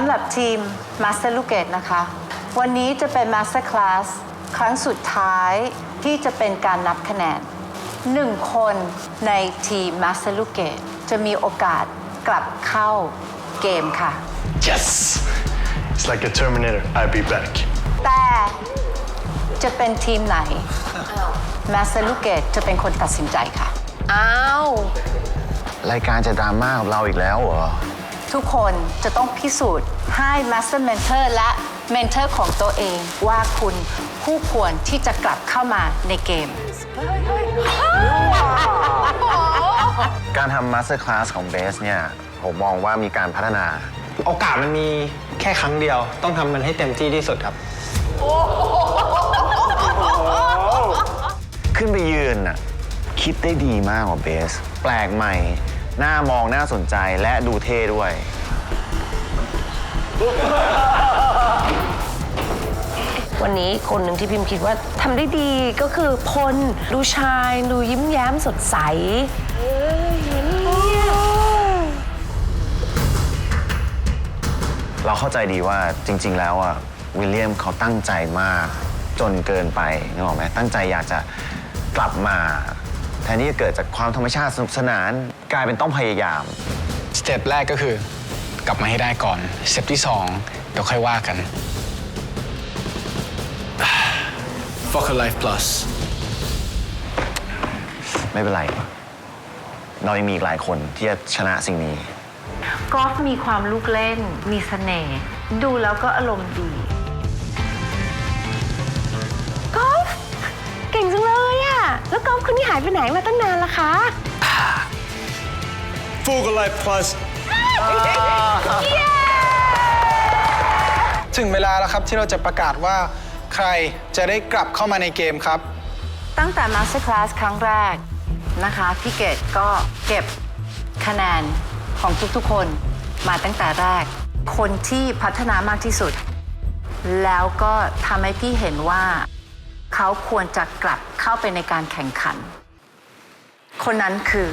ำหรับทีม Master l o o k a t e นะคะ วันนี้จะเป็น Master Class ครั้งสุดท้ายที่จะเป็นการนับคะแนนหนึ่งคนในทีม Master l o o k a t e จะมีโอกาสกลับเข้าเกมค่ะ Yes! It's like a Terminator. I'll be back. แต่จะเป็นทีมไหน Master l o o k a t e จะเป็นคนตัดสินใจค่ะ อ้าว รายการจะดราม่ากับเราอีกแล้วเหรอ ทุกคนจะต้องพิสูจน์ให้ Master Mentor และ Mentor ของตัวเองว่าคุณคู่ควรที่จะกลับเข้ามาในเกม การทำ Master Class ของเบสเนี่ย ผมมองว่ามีการพัฒนา โอกาสมันมีแค่ครั้งเดียว ต้องทำมันให้เต็มที่ที่สุดครับ ขึ้นไปยืนน่ะ คิดได้ดีมากกว่าเบส แปลกใหม่ หน้ามองน่าสนใจและดูเท่ด้วย วันนี้คนหนึ่งที่พิมพ์คิดว่าทำได้ดีก็คือพลดูชายดูยิ้มแย้มสดใส เราเข้าใจดีว่าจริง ๆ แล้วอะวิลเลียมเขาตั้งใจมากจนเกินไปนึกออกไหมตั้งใจอยากจะกลับมา แทนที่จะเกิดจากความธรรมชาติสนุกสนานกลายเป็นต้องพยายาม สเต็ปแรกก็คือ กลับมาให้ได้ก่อนสเต็ปที่สองเดี๋ยวค่อยว่ากัน Fuck a Life Plus. ไม่เป็นไร เรายังมีอีกหลายคนที่จะชนะสิ่งนี้ กอล์ฟมีความลูกเล่น มีเสน่ห์ ดูแล้วก็อารมณ์ดี กอล์ฟเก่งจังเลยอะแล้วกอล์ฟคนนี้หายไปไหนมาตั้งนานละคะ Fuck a Life Plus. ถึงเวลาแล้วครับที่เราจะประกาศว่าใครจะได้กลับเข้ามาในเกมครับ ตั้งแต่ Master Class ครั้งแรกนะคะ พี่เกดก็เก็บคะแนนของทุกๆคนมาตั้งแต่แรก คนที่พัฒนามากที่สุด แล้วก็ทำให้พี่เห็นว่า เขาควรจะกลับเข้าไปในการแข่งขัน คนนั้นคือ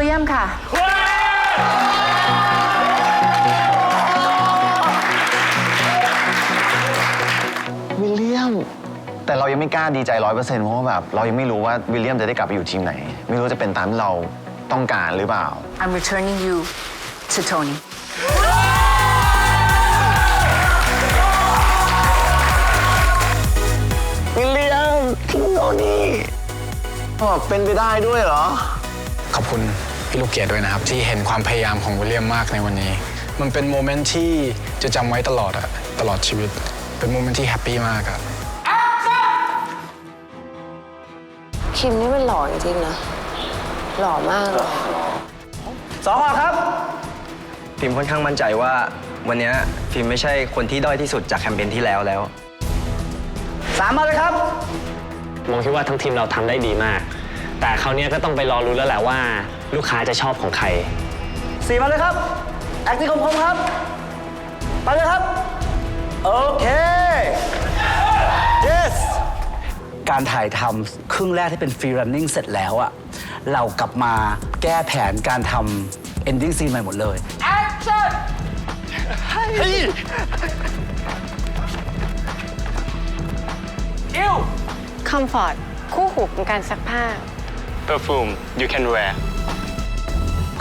เลียมค่ะ วิลเลียม แต่เรายังไม่กล้าดีใจร้อยเปอร์เซ็นต์เพราะว่าแบบเรายังไม่รู้ว่าวิลเลียมจะได้กลับไปอยู่ทีมไหน ไม่รู้จะเป็นตามที่เราต้องการหรือเปล่า I'm returning you to Tony วิลเลียมทิ้งโนนี่บอกเป็นไปได้ด้วยเหรอ ขอบคุณพี่ลูกเกียรติด้วยนะครับ ที่เห็นความพยายามของวิลเลียมมากในวันนี้ มันเป็นโมเมนต์ที่จะจำไว้ตลอดอะตลอดชีวิต เป็นโมเมนต์ที่แฮปปี้มากอะคิมนี่มันหล่อจริงๆนะหล่อมากเลยสองออกครับฟิล์มค่อนข้างมั่นใจว่าวันเนี้ยฟิล์มไม่ใช่คนที่ด้อยที่สุดจากแคมเปญที่แล้วแล้วสามมาเลยครับ มองคิดว่าทั้งทีมเราทำได้ดีมาก แต่คราวเนี้ยก็ต้องไปรอรู้นแล้วแหละว่า ลูกค้าจะชอบของใคร สี่มาเลยครับ แอคทีคมคมครับ ไปเลยครับ โอเค yes การถ่ายทำครึ่งแรกที่เป็นฟรีรันนิ่งเสร็จแล้วอะเรากลับมาแก้แผนการทำ ending scene ใหม่หมดเลยคอมฟอร์ต คู่หูของการซักผ้า Perfume you can wear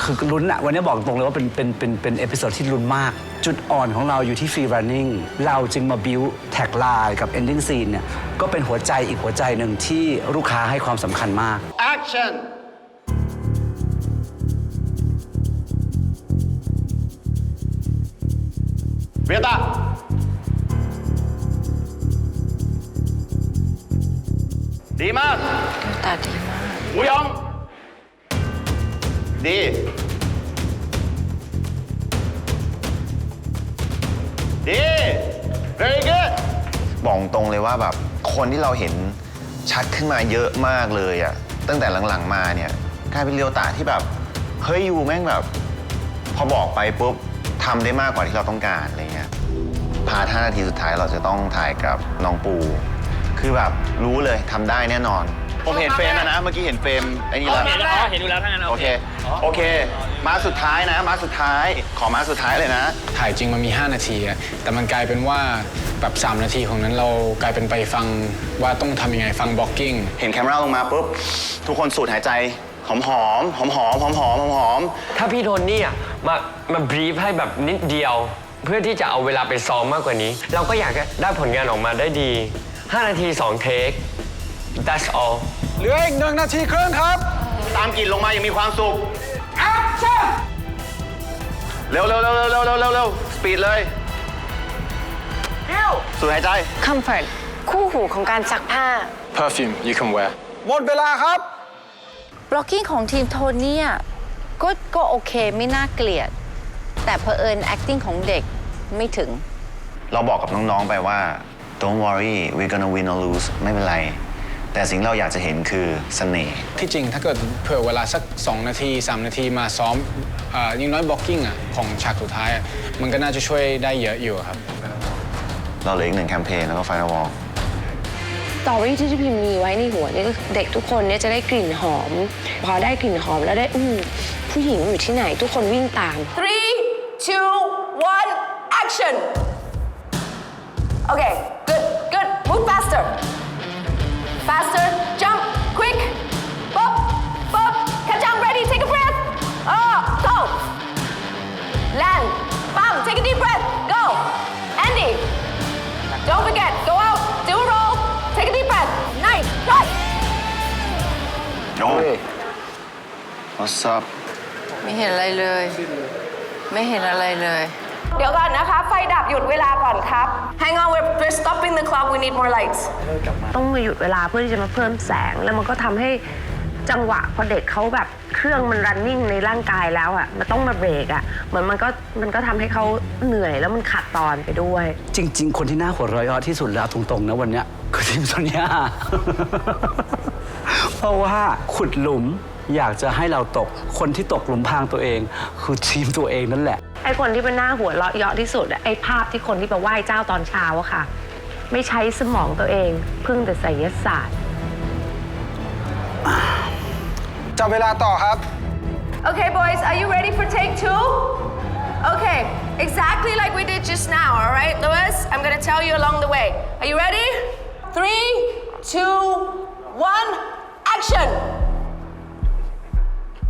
คือลุ้นอะวันนี้บอกตรงเลยว่าเป็นเป็นเป็นเป็นเอพิโซดที่ลุ้นมาก จุดอ่อนของเราอยู่ที่ฟรีรันนิ่งเราจึงมาบิวแท็กไลน์กับ ending scene เนี่ย ก็เป็นหัวใจอีกหัวใจหนึ่งที่ลูกค้าให้ความสำคัญมาก Action เวียตา ดีมาก ตาดีมากหมูยอง ดี ดี very good บอกตรงเลยว่าแบบคนที่เราเห็นชัดขึ้นมาเยอะมากเลยอะตั้งแต่หลังๆมาเนี่ยกลายเป็นเรียวตาที่แบบเฮ้ยยูแม่งแบบ พอบอกไปปุ๊บทำได้มากกว่าที่เราต้องการอะไรเงี้ยพาร์ท5นาทีสุดท้ายเราจะต้องถ่ายกับน้องปู คือแบบรู้เลยทำได้แน่นอน ผมเห็นเฟรมแล้วนะ เมื่อกี้เห็นเฟรมไอ้นี่แล้ว เห็นแล้วเห็นดูแล้วทั้งนั้นโอเค โอเค มาสุดท้ายนะ มาสุดท้าย ขอมาสุดท้ายเลยนะ ถ่ายจริงมันมี 5 นาทีอะแต่มันกลายเป็นว่าแบบ3นาทีของนั้นเรากลายเป็นไปฟังว่าต้องทำยังไงฟังบล็อกกิ้ง เห็นแคมราลงมาปุ๊บ ทุกคนสูดหายใจ หอมหอมหอมหอมหอมหอมหอมหอมถ้าพี่โทนี่อะมามาบรีฟให้แบบนิดเดียว เพื่อที่จะเอาเวลาไปซ้อมมากกว่านี้ เราก็อยากจะได้ผลงานออกมาได้ดี 5 นาที 2 เทค That's all เหลืออีกหนึ่งนาทีครึ่งครับ ตามกลิ่นลงมายังมีความสุข action เร็วเร็วเร็วเร็วเร็วเร็วเร็วสปีดเลยสูดหายใจ Comfort คู่หูของการซักผ้า Perfume you can wear หมดเวลาครับ blocking ของทีมโทนี่อะก็ก็โอเคไม่น่าเกลียด แต่เพอเอิญ acting ของเด็กไม่ถึง เราบอกกับน้อง ๆ ไปว่า don't worry we're gonna win or lose ไม่เป็นไร แต่สิ่งเราอยากจะเห็นคือเสน่ห์ ที่จริงถ้าเกิดเผื่อเวลาสัก 2 นาที 3 นาทีมาซ้อมอ่ายิ่งน้อยบล็อกกิ้งอะของฉากสุดท้ายอะมันก็น่าจะช่วยได้เยอะอยู่ครับ เราเหลืออีกหนึ่งแคมเปญแล้วก็ไฟนอลวอลสตอรี่ที่พี่พิมพ์มีไว้ในหัวนี่ก็คือเด็กทุกคนเนี่ยจะได้กลิ่นหอม พอได้กลิ่นหอมแล้วได้อืมผู้หญิงอยู่ที่ไหนทุกคนวิ่งตาม Three, two, one, action. Okay, good, good. Move faster. Faster, jump, quick. Bop, bop. Kajang, ready, take a breath. Oh, go. Land, bam, take a deep breath. Go. Andy, don't forget, go out, do a roll, take a deep breath. Nice, right. โอ้ What's up ไม่เห็นอะไรเลย ไม่เห็นอะไรเลย เดี๋ยวก่อนนะคะ ไฟดับหยุดเวลาก่อนครับ Hang on we're, we're stopping the clock we need more lights ต้องมาหยุดเวลาเพื่อที่จะมาเพิ่มแสง แล้วมันก็ทำให้จังหวะพอเด็กเขาแบบเครื่องมันรันนิ่งในร่างกายแล้วอะ มันต้องมาเบรกอะ เหมือนมันก็มันก็ทำให้เขาเหนื่อยแล้วมันขัดตอนไปด้วย จริง ๆ คนที่น่าหัวเราะเยาะที่สุดแล้วตรงๆนะวันเนี้ยคือทีมโซเนีย เพราะว่าขุดหลุมอยากจะให้เราตกคนที่ตกหลุมพรางตัวเอง คือทีมตัวเองนั่นแหละ ไอ้คนที่เป็นหน้าหัวเราะเยาะที่สุดอะไอ้ภาพที่คนที่ไปไหว้เจ้าตอนเช้าอะค่ะ ไม่ใช้สมองตัวเองพึ่งแต่ไสยศาสตร์ จับเวลาต่อครับ Okay, boys, are you ready for take two? Okay, exactly like we did just now, all right, Lewis? I'm gonna tell you along the way. Are you ready? Three, two, one, action!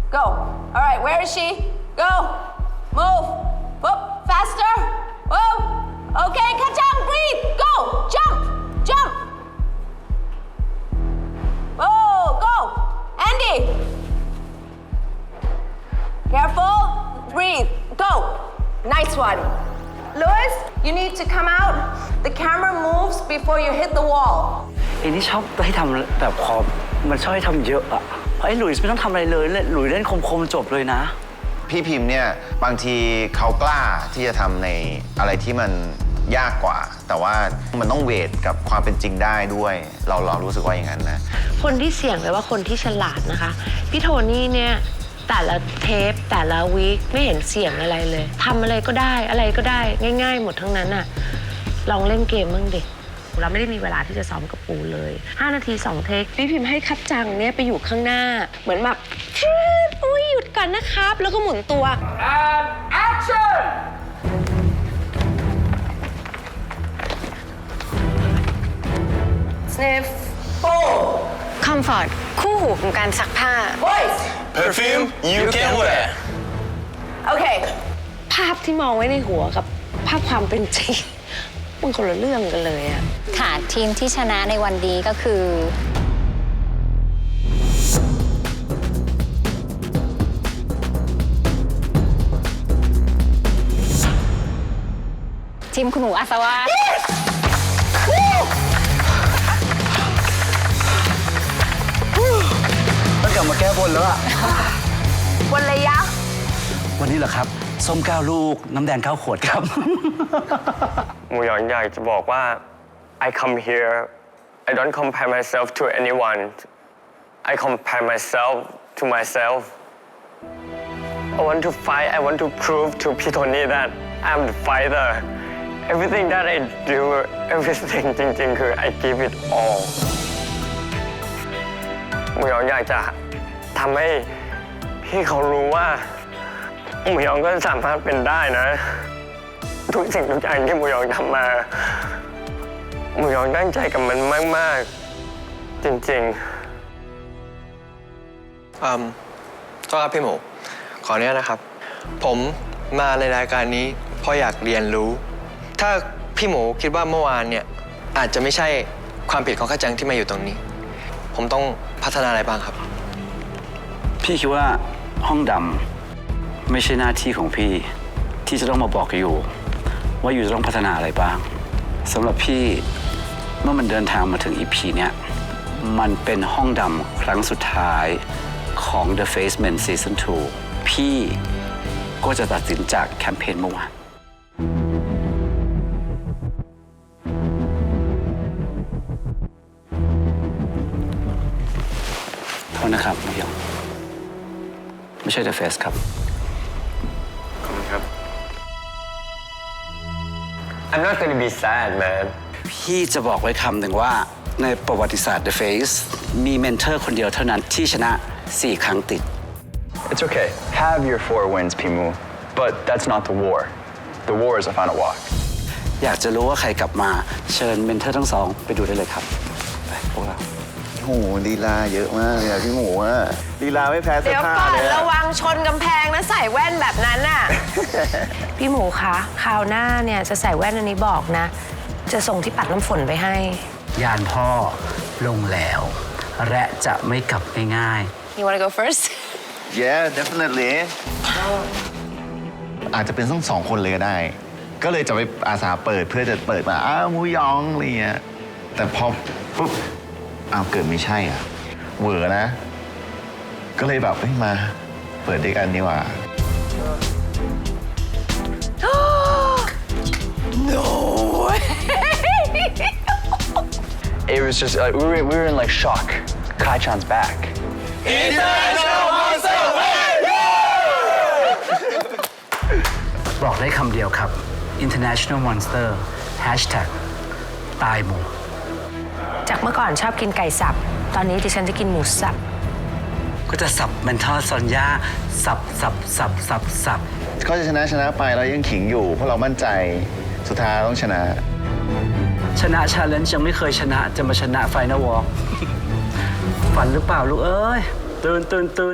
Go. All right, where is she? Go. Move. Whoop, faster. Whoa. Okay, Kachang, breathe. Go. Jump. Jump. Oh, go. Andy. Careful. Breathe. Go. Nice one. Lewis, you need to come out. The camera moves before you hit the wall. ไอ้นี่ชอบให้ทำแบบคอมมันชอบให้ทำเยอะอะเพราะไอ้หลุยส์ไม่ต้องทำอะไรเลยเล่นหลุยเล่นคมๆจบเลยนะ พี่พิมพ์เนี่ยบางทีเขากล้าที่จะทำในอะไรที่มันยากกว่า แต่ว่ามันต้องเวทกับความเป็นจริงได้ด้วย เราเรารู้สึกว่าอย่างนั้นนะ คนที่เสี่ยงเลยว่าคนที่ฉลาดนะคะ พี่โทนี่เนี่ยแต่ละเทปแต่ละวีคไม่เห็นเสี่ยงอะไรเลยทำอะไรก็ได้อะไรก็ได้ง่าย ๆ หมดทั้งนั้นอะลองเล่นเกมบ้างดิเราไม่ได้มีเวลาที่จะซ้อมกับปูเลย 5 นาที 2 เทคพี่พิมพ์ให้คัดจังเนี่ยไปอยู่ข้างหน้า เหมือนแบบชืดอุ้ย หยุดก่อนนะครับ แล้วก็หมุนตัว Sniff. Four. Comfort คู่หูของการซักผ้า Boys. Perfume you can wear Okay. ภาพที่มองไว้ในหัวกับภาพความเป็นจริง มันคนละเรื่องกันเลยอะ ค่ะทีมที่ชนะในวันนี้ก็คือ ทีมคุณหนูอาสวะต้องกลับมาแก้บนแล้วอะบนระยะ วันนี้เหรอครับ ส้มเก้าลูก น้ำแดงเก้าขวดครับ หมูหยองอยากจะบอกว่า I come here I don't compare myself to anyone I compare myself to myself I want to fight I want to prove to พี่โทนี่ that I'm the fighter everything that I do everything จริง ๆ คือ I give it all หมูยองอยากจะทำให้พี่เขารู้ว่าหมูยองก็สามารถเป็นได้นะ ทุกสิ่งทุกอย่างที่หมูยองทำมาหมูยองตั้งใจกับมันมาก ๆ จริง ๆอืมก็ครับพี่หมู ขออนุญาตนะครับ ผมมาในรายการนี้เพราะอยากเรียนรู้ ถ้าพี่หมูคิดว่าเมื่อวานเนี่ยอาจจะไม่ใช่ความผิดของข้าจังที่มาอยู่ตรงนี้ ผมต้องพัฒนาอะไรบ้างครับ พี่คิดว่าห้องดำไม่ใช่หน้าที่ของพี่ที่จะต้องมาบอกอยู่ ว่าอยู่จะต้องพัฒนาอะไรบ้างสำหรับพี่เมื่อมันเดินทางมาถึง EP เนี้ยมันเป็นห้องดำครั้งสุดท้ายของ The Face Men Season 2 พี่ก็จะตัดสินจากแคมเปญเมื่อวาน ษนะครับน้องยองไม่ใช่ The Face ครับ ขอบคุณครับ I'm not gonna be sad man พี่จะบอกไว้คำหนึ่งว่าในประวัติศาสตร์ The Face มีเมนเทอร์คนเดียวเท่านั้นที่ชนะ 4 ครั้งติด It's okay. Have your four wins, Pimu. But that's not the war. The war is a final walk. อยากจะรู้ว่าใครกลับมาเชิญเมนเทอร์ทั้งสอง ไปดูได้เลยครับ ไปพวกเรา โอ้โหลีลาเยอะมากเลยอะพี่หมูอะลีลาไม่แพ้เสื้เดี๋อยวผ้าก่อนเลยอะระวังชนกำแพงนะใส่แว่นแบบนั้นน่ะ พี่หมูคะคราวหน้าเนี่ยจะใส่แว่นอันนี้บอกนะ จะส่งที่ปัดน้ำฝนไปให้ ยานพ่อลงแล้ว และจะไม่กลับง่าย You wanna go first Yeah definitely อาจจะเป็นทั้งสองคนเลยก็ได้ ก็เลยจะไปอาสาเปิดเพื่อจะเปิดมาอ้าวหมูยองอะไรเงี้ยแต่พอปุ๊บ อ้าวเกิดไม่ใช่อะเหวอนะ ก็เลยแบบเฮ้ยมา เปิดด้วยกันดีกว่า It was just, uh, we, were, we were in like shock. Kai Chan's back. ๆบอกได้คำเดียวครับ International Monster Hashtag ตายหมู จากเมื่อก่อนชอบกินไก่สับ ตอนนี้ดิฉันจะกินหมูสับ ก็จะสับเมนทอลซอนยาสับสับสับสับสับก็จะชนะชนะไปเรายังขิงอยู่ เพราะเรามั่นใจสุดท้ายต้องชนะ ชนะชาเลนจ์ยังไม่เคยชนะจะมาชนะไฟน a l วอล์ฝันหรือเปล่าลูกเอ้ยตื่นตื่นตื่น